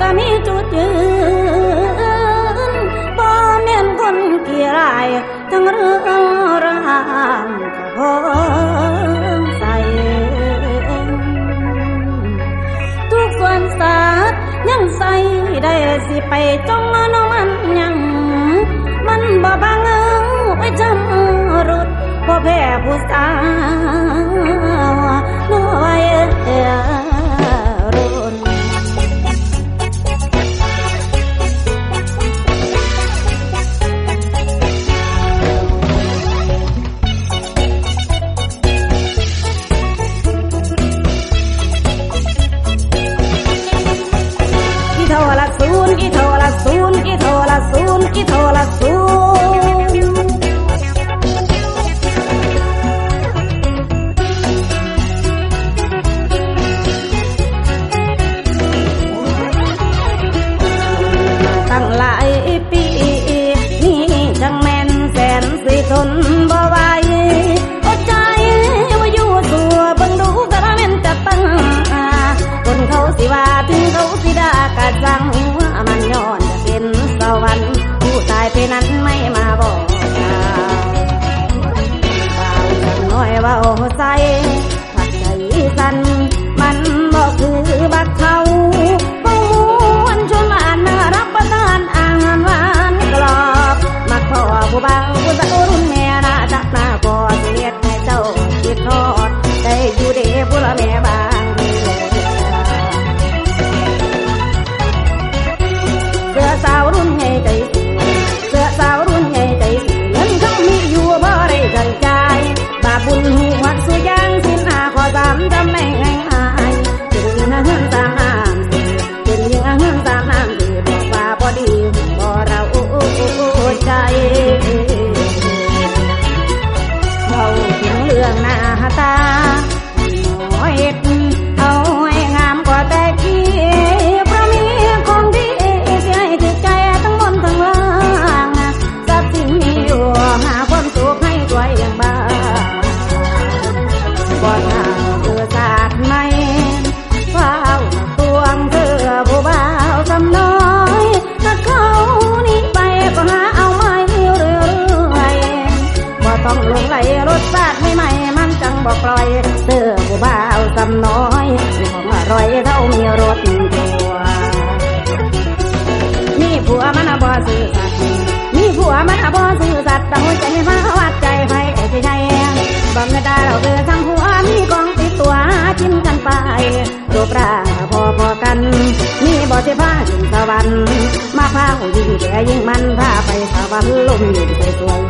ก็มีจุดยืนบ่แม่นคนเกี่รายทั้งเรื่องรางกระผมใส่ทุกส่วนสาดยังใส่ได้สิไปจ้องนมันยังมันบ่บางเอาไว้จำรุดบ่แพ้ผู้ตาย ตั้งหลายปี นี่จังแม่นแสนสิทนบ่ไหวอดใจว่าอยู่ตัวเบิ่งดูกระแม่นจะตั้งคนเขาสิว่าถึงเขาสิด่ากะจังว่ามันย้อนจะเป็นสวรรค์ผู้ตายไปนั้นไม่มาบอกกล่าวเบาจังน้อยว่าโอ้ใส่ผักใจสั่น แม่บำน้อยมีของอร่อยเท่ามีรสตัวนี่ผัวมันบ่ซื่อสัตย์นี่ผัวมันบ่ซื่อสัตย์แต่หัวใจมาวัดใจไฟไอ้ที่ใจบ่ไม่ได้เราเกิดทั้งผัวมีกองติดตัวกินกันไปรูปร่างพอพอๆกันนี่บ่สิพาขึ้นสวรรค์มาพาผู้ยิ่งแก่ยิ่งมันพาไปสวรรค์ลมยิ่งสวยๆพาไป